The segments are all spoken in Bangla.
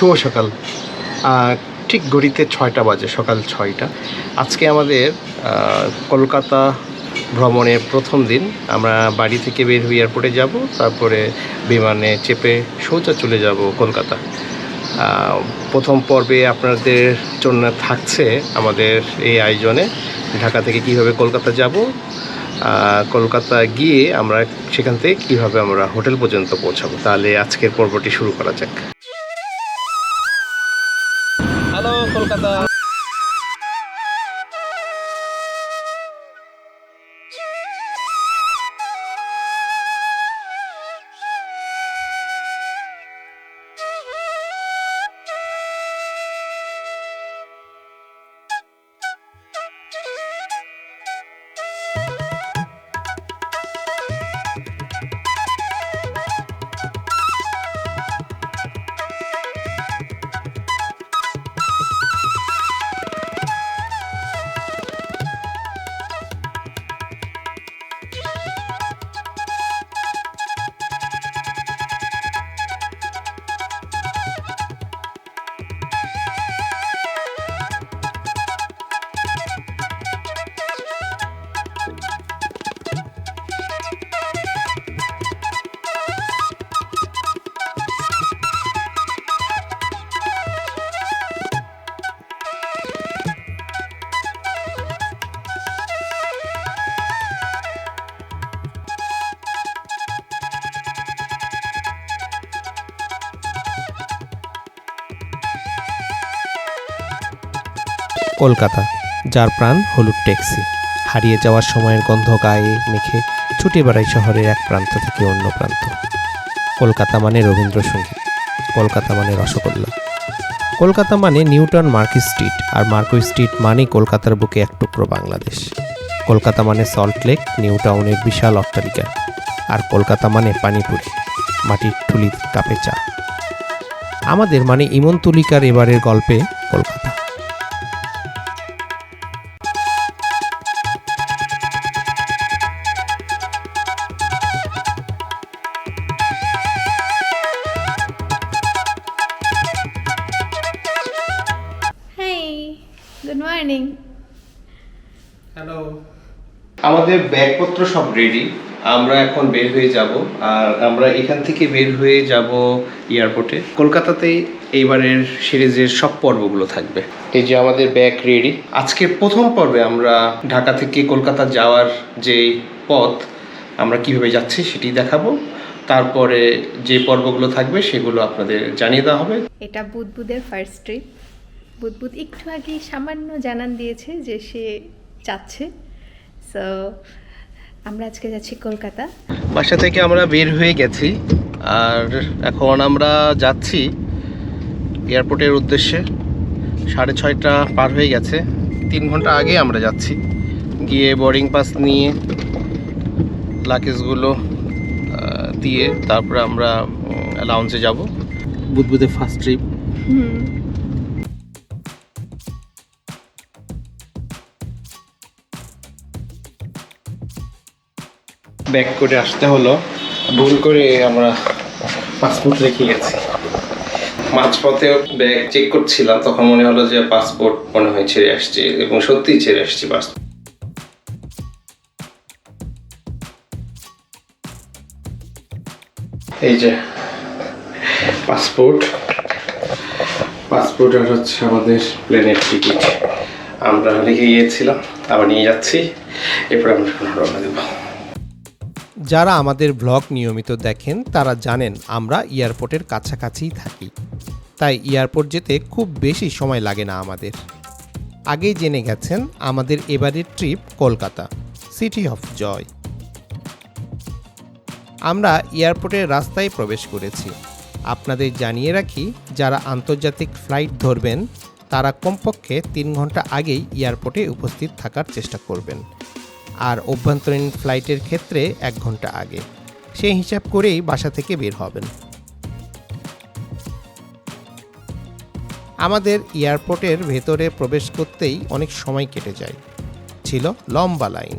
শুভ সকাল। ঠিক ঘড়িতে ছয়টা বাজে, সকাল ছয়টা। আজকে আমাদের কলকাতা ভ্রমণের প্রথম দিন। আমরা বাড়ি থেকে বের হয়ে এয়ারপোর্টে যাব, তারপরে বিমানে চেপে সোজা চলে যাব কলকাতা। প্রথম পর্বে আপনাদের জন্য থাকছে আমাদের এই আয়োজনে, ঢাকা থেকে কীভাবে কলকাতা যাব কলকাতা গিয়ে আমরা সেখান থেকে কীভাবে আমরা হোটেল পর্যন্ত পৌঁছাবো। তাহলে আজকের পর্বটি শুরু করা যাক। কলকাতা, যার প্রাণ হলুদ ট্যাক্সি। হারিয়ে যাওয়ার সময়ের গন্ধ গায়ে মেখে ছুটে বেড়াই শহরের এক প্রান্ত থেকে অন্য প্রান্ত। কলকাতা মানে রবীন্দ্রসঙ্গীত, কলকাতা মানে রসগোল্লা। কলকাতা মানে নিউটন মার্কি স্ট্রিট, আর মার্কো স্ট্রিট মানেই কলকাতার বুকে এক টুকরো বাংলাদেশ। কলকাতা মানে সল্ট লেক নিউ টাউনের বিশাল অট্টালিকা, আর কলকাতা মানে পানিপুরি, মাটির ঠুলি কাপে চা। আমাদের মানে ইমন তুলিকার এবারের গল্পে কলকাতা। আমাদের ব্যাগপত্র সব রেডি আমরা এখন বের হয়ে যাব আর আমরা এখান থেকে বের হয়ে যাব এয়ারপোর্টে কলকাতাতেই এইবারের সিরিজের সব পর্বগুলো থাকবে। এই যে আমাদের ব্যাগ রেডি আজকে প্রথম পর্বে আমরা ঢাকা থেকে কলকাতা যাওয়ার যে পথ আমরা কীভাবে যাচ্ছি সেটি দেখাবো। তারপরে যে পর্বগুলো থাকবে সেগুলো আপনাদের জানিয়ে দেওয়া হবে। এটা বুদবুদের ফার্স্ট ট্রিপ বুদবুদ একটু আগে সামান্য জানান দিয়েছে যে সে যাচ্ছে। সো আমরা আজকে যাচ্ছি কলকাতা। বাসা থেকে আমরা বের হয়ে গেছি আর এখন আমরা যাচ্ছি এয়ারপোর্টের উদ্দেশ্যে। সাড়ে ছয়টা পার হয়ে গেছে তিন ঘণ্টা আগে আমরা যাচ্ছি। গিয়ে বোর্ডিং পাস নিয়ে লাগেজগুলো আহ, দিয়ে তারপরে আমরা লাউঞ্জে যাব। বুধবুধে ফার্স্ট ট্রিপ ব্যাক করে আসতে হলো। ভুল করে আমরা পাসপোর্ট রেখে গেছি। মাঝপথে ব্যাগ চেক করছিলাম তখন মনে হলো যে পাসপোর্ট মনে হয় ছেড়ে আসছে এবং সত্যিই ছেড়ে আসছি পাসপোর্ট এই যে পাসপোর্ট পাসপোর্ট আর হচ্ছে আমাদের প্লেনের টিকিট আমরা রেখে গিয়েছিলাম আবার নিয়ে যাচ্ছি। এরপর আমরা রওনা দেবো। যারা আমাদের ব্লগ নিয়মিত দেখেন, তারা জানেন আমরা এয়ারপোর্টের কাছাকাছিই থাকি। তাই এয়ারপোর্ট যেতে খুব বেশি সময় লাগে না আমাদের। আগেই জেনে গেছেন, আমাদের এবারের trip Kolkata, city of joy. আমরা এয়ারপোর্টের রাস্তায় প্রবেশ করেছি। আপনাদের জানিয়ে রাখি, যারা আন্তর্জাতিক ফ্লাইট ধরবেন, তারা কমপক্ষে তিন ঘণ্টা আগেই এয়ারপোর্টে উপস্থিত থাকার চেষ্টা করবেন। আর অভ্যন্তরীণ ফ্লাইটের ক্ষেত্রে এক ঘণ্টা আগে। সেই হিসাব করেই বাসা থেকে বের হবেন। আমাদের এয়ারপোর্টের ভেতরে প্রবেশ করতেই অনেক সময় কেটে যায়। ছিল লম্বা লাইন।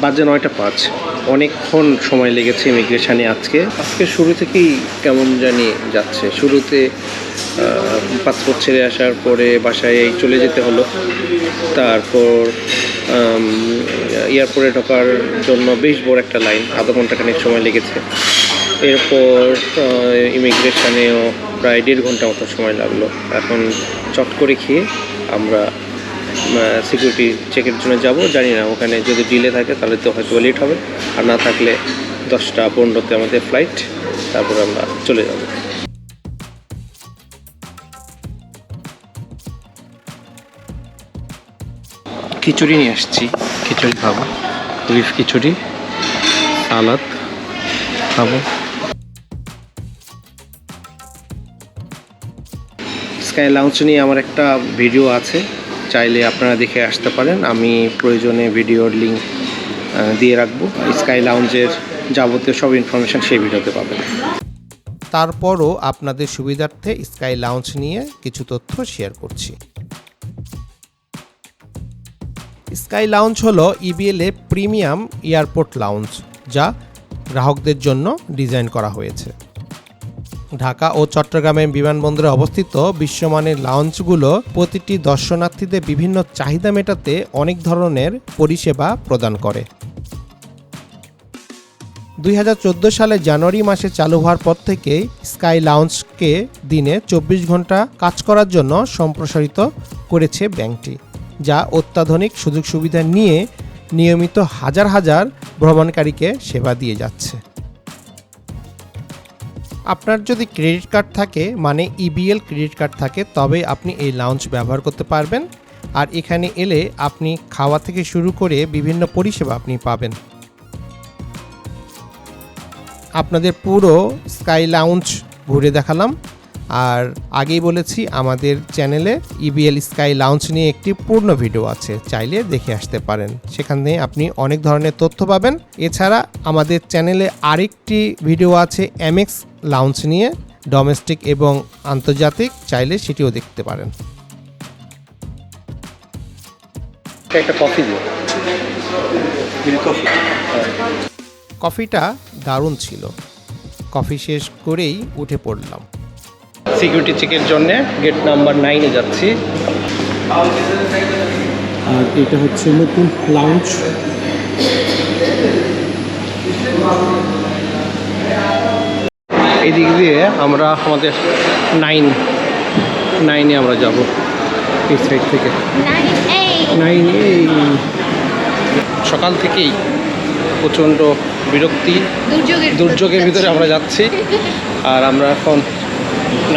বাজে নয়টা পাঁচ। অনেকক্ষণ সময় লেগেছে ইমিগ্রেশনে আজকে। আজকে শুরু থেকেই কেমন জানি যাচ্ছে। শুরুতে পাসপোর্ট ছেড়ে আসার পরে বাসায় চলে যেতে হলো। তারপর এয়ারপোর্টে ঢোকার জন্য বেশ বড় একটা লাইন, আধা ঘণ্টা খানিক সময় লেগেছে। এরপর ইমিগ্রেশনেও প্রায় দেড় ঘণ্টা মতো সময় লাগল। এখন চট করে খেয়ে আমরা সিকিউরিটি চেকের জন্য যাব। জানি না, ওখানে যদি ডিলে থাকে তাহলে তো হয়তো লেট হবে। আর না থাকলে দশটা পনেরোতে আমাদের ফ্লাইট তারপর আমরা চলে যাব। খিচুড়ি নিয়ে আসছি। খিচুড়ি খাব। বিফ খিচুড়ি, সালাদ খাব। স্কাই লাউঞ্জ নিয়ে আমার একটা ভিডিও আছে। চাইলে আপনারা দেখে আসতে পারেন। আমি প্রয়োজনে ভিডিওর লিঙ্ক দিয়ে রাখব। স্কাই লাউঞ্জের যাবতীয় সব ইনফরমেশান সেই ভিডিওতে পাবেন। তারপরও আপনাদের সুবিধার্থে স্কাই লাউঞ্জ নিয়ে কিছু তথ্য শেয়ার করছি। স্কাই লাউঞ্জ হলো ইবিএল এ প্রিমিয়াম এয়ারপোর্ট লাউঞ্জ, যা গ্রাহকদের জন্য ডিজাইন করা হয়েছে। ঢাকা ও চট্টগ্রামের বিমানবন্দরে অবস্থিত বিশ্বমানের লাউঞ্জগুলো প্রতিটি দর্শনার্থীদের বিভিন্ন চাহিদা মেটাতে অনেক ধরনের পরিষেবা প্রদান করে। দুই হাজার চোদ্দ সালে জানুয়ারি মাসে চালু হওয়ার পর থেকে স্কাই লাউঞ্জকে দিনে চব্বিশ ঘণ্টা কাজ করার জন্য সম্প্রসারিত করেছে ব্যাংকটি। যা অত্যাধুনিক সুযোগ সুবিধা নিয়ে নিয়মিত হাজার হাজার ভ্রমণকারীকে সেবা দিয়ে যাচ্ছে। আপনার যদি ক্রেডিট কার্ড থাকে মানে ইবিএল ক্রেডিট কার্ড থাকে, তবে আপনি এই লাউঞ্জ ব্যবহার করতে পারবেন। আর এখানে এলে আপনি খাওয়া থেকে শুরু করে বিভিন্ন পরিষেবা আপনি পাবেন। আপনাদের পুরো স্কাই লাউঞ্জ ঘুরে দেখালাম। আর আগেই বলেছি আমাদের চ্যানেলে ইবিএল স্কাই লাউঞ্জ নিয়ে একটি পূর্ণ ভিডিও আছে চাইলে দেখে আসতে পারেন। সেখানে আপনি অনেক ধরনের তথ্য পাবেন। এছাড়া আমাদের চ্যানেলে আরেকটি ভিডিও আছে এমএক্স লাউঞ্জ নিয়ে ডোমেস্টিক এবং আন্তর্জাতিক চাইলে সেটিও দেখতে পারেন। একটা কফি কফিটা দারুণ ছিল। কফি শেষ করেই উঠে পড়লাম। সিকিউরিটি চেকের জন্য গেট নাম্বার নাইনে যাচ্ছি। আর এটা হচ্ছে নতুন লাউঞ্জ এই দিক দিয়ে আমরা আমাদের নাইন নাইনে আমরা যাব এই সাইড থেকে। নাইন এই। সকাল থেকেই প্রচণ্ড বিরক্তি দুর্যোগের দুর্যোগের ভিতরে আমরা যাচ্ছি। আর আমরা এখন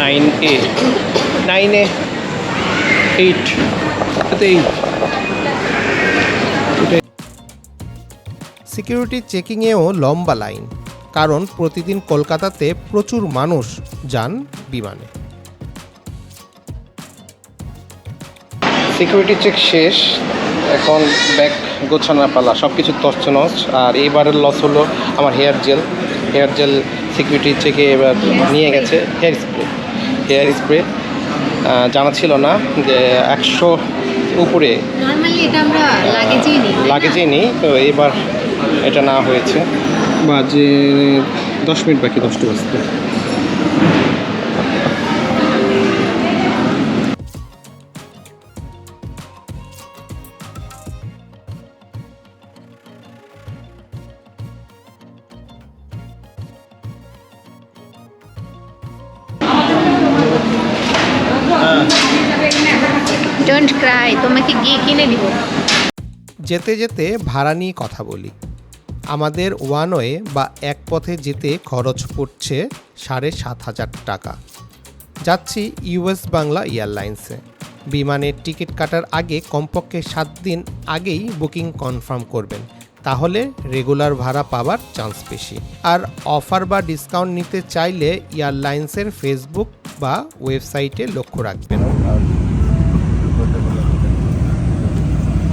নাইন এ নাইনে এইট এইট সিকিউরিটি চেকিংয়েও লম্বা লাইন কারণ প্রতিদিন কলকাতাতে প্রচুর মানুষ যান বিমানে। সিকিউরিটি চেক শেষ এখন ব্যাগ গোছানোর পালা সব কিছু তছনছ আর এইবারের লস হলো আমার hair gel hair gel security চেকে এবার নিয়ে গেছে হেয়ার হেয়ার স্প্রে জানা ছিল না যে একশো উপরে নর্মালি এটা লাগেজেই নিই নেই তো এবার এটা না হয়েছে। বাজে দশ মিনিট বাকি দশটা বাজতে। যেতে যেতে ভাড়া নিয়ে কথা বলি। আমাদের ওয়ান ওয়ে বা এক পথে যেতে খরচ পড়ছে সাড়ে সাত হাজার টাকা। যাচ্ছি ইউএস বাংলা এয়ারলাইন্সে। বিমানের টিকিট কাটার আগে কমপক্ষে সাত দিন আগেই বুকিং কনফার্ম করবেন। তাহলে রেগুলার ভাড়া পাওয়ার চান্স বেশি। আর অফার বা ডিসকাউন্ট নিতে চাইলে এয়ারলাইন্সের ফেসবুক বা ওয়েবসাইটে লক্ষ্য রাখবেন।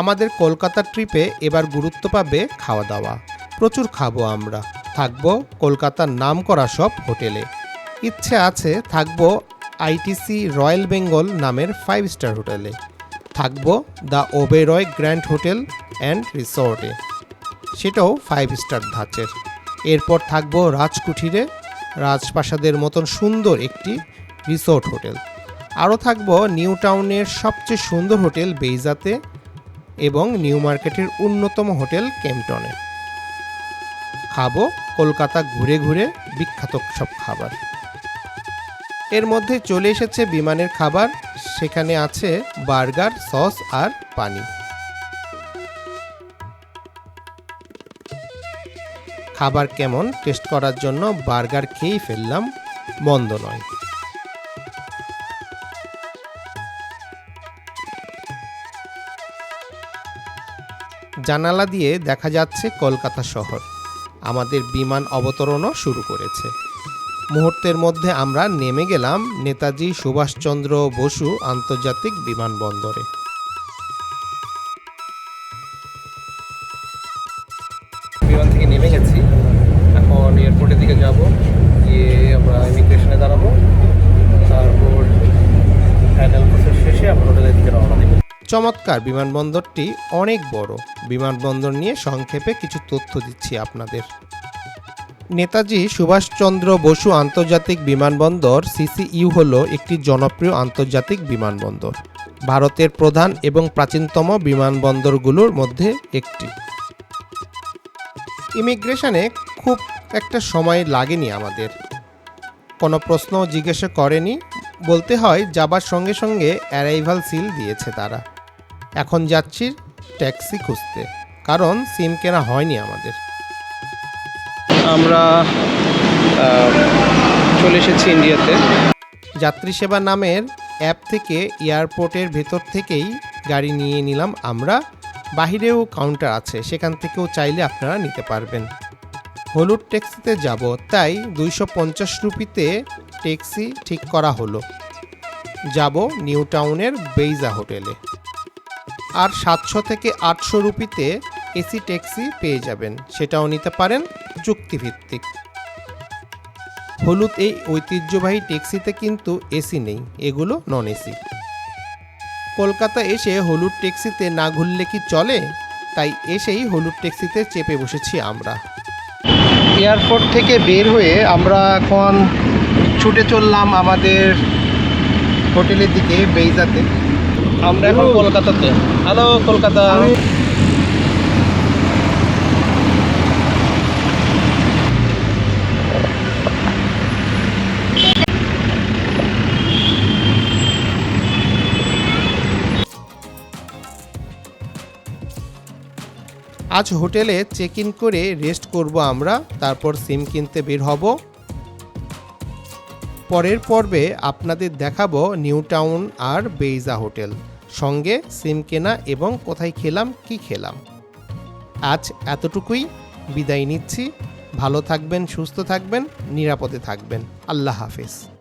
আমাদের কলকাতা ট্রিপে এবার গুরুত্ব পাবে খাওয়া দাওয়া প্রচুর খাব আমরা। থাকব কলকাতার নাম করা সব হোটেলে। ইচ্ছে আছে থাকব আইটিসি রয়্যাল বেঙ্গল নামের ফাইভ স্টার হোটেলে। থাকব the Oberoi grand hotel and রিসর্টে। সেটাও ফাইভ স্টার ধাঁচের। এরপর থাকব রাজকুঠিরে, রাজপ্রাসাদের মতন সুন্দর একটি রিসোর্ট হোটেল। আরও থাকব নিউ টাউনের সবচেয়ে সুন্দর হোটেল বেইজাতে এবং নিউ মার্কেটের অন্যতম হোটেল কেমটনে খাব কলকাতা ঘুরে ঘুরে বিখ্যাত সব খাবার। এর মধ্যে চলে এসেছে বিমানের খাবার, সেখানে আছে বার্গার, সস আর পানি। খাবার কেমন, টেস্ট করার জন্য বার্গার খেয়েই ফেললাম, মন্দ নয়। জানালা দিয়ে দেখা যাচ্ছে কলকাতা শহর। আমাদের বিমান অবতরণও শুরু করেছে। মুহূর্তের মধ্যে আমরা নেমে গেলাম নেতাজি সুভাষচন্দ্র বসু আন্তর্জাতিক বিমানবন্দরে। চমৎকার বিমানবন্দরটি অনেক বড়। বিমানবন্দর নিয়ে সংক্ষেপে কিছু তথ্য দিচ্ছি আপনাদের। নেতাজি সুভাষচন্দ্র বসু আন্তর্জাতিক বিমানবন্দর, সিসিইউ হল একটি জনপ্রিয় আন্তর্জাতিক বিমানবন্দর। ভারতের প্রধান এবং প্রাচীনতম বিমানবন্দরগুলোর মধ্যে একটি। ইমিগ্রেশনে খুব একটা সময় লাগেনি আমাদের। কোনো প্রশ্ন জিজ্ঞাসা করেনি, বলতে হয় যাবার সঙ্গে সঙ্গে অ্যারাইভাল সিল দিয়েছে তারা। এখন যাচ্ছি ট্যাক্সি খুঁজতে কারণ সিম কেনা হয়নি আমাদের। আমরা চলে এসেছি ইন্ডিয়াতে। যাত্রী সেবা নামের অ্যাপ থেকে এয়ারপোর্টের ভেতর থেকেই গাড়ি নিয়ে নিলাম আমরা। বাহিরেও কাউন্টার আছে সেখান থেকেও চাইলে আপনারা নিতে পারবেন। হলুদ ট্যাক্সিতে যাব তাই দুইশো পঞ্চাশ রুপিতে ট্যাক্সি ঠিক করা হলো। যাব নিউ টাউনের বেইজা হোটেলে। আর সাতশো থেকে আটশো রুপিতে এসি ট্যাক্সি পেয়ে যাবেন। সেটাও নিতে পারেন চুক্তিভিত্তিক। হলুদ এই ঐতিহ্যবাহী ট্যাক্সিতে কিন্তু এসি নেই, এগুলো নন এসি কলকাতা এসে হলুদ ট্যাক্সিতে না ঘুরলে কি চলে? তাই এসেই হলুদ ট্যাক্সিতে চেপে বসেছি আমরা। এয়ারপোর্ট থেকে বের হয়ে আমরা এখন ছুটে চললাম আমাদের হোটেলের দিকে, বেইজাতে। আমরা এখন কলকাতাতে। হ্যালো কলকাতা। আজ হোটেলে চেক ইন করে রেস্ট করব আমরা, তারপর সিম কিনতে বের হব। পরের পর্বে আপনাদের দেখাবো নিউ টাউন আর বেইজা হোটেল। সঙ্গে সিম কেনা এবং কোথায় খেলাম, কি খেলাম। আজ এতটুকুই। বিদায় নিচ্ছি। ভালো থাকবেন, সুস্থ থাকবেন, নিরাপদে থাকবেন। আল্লাহ হাফেজ।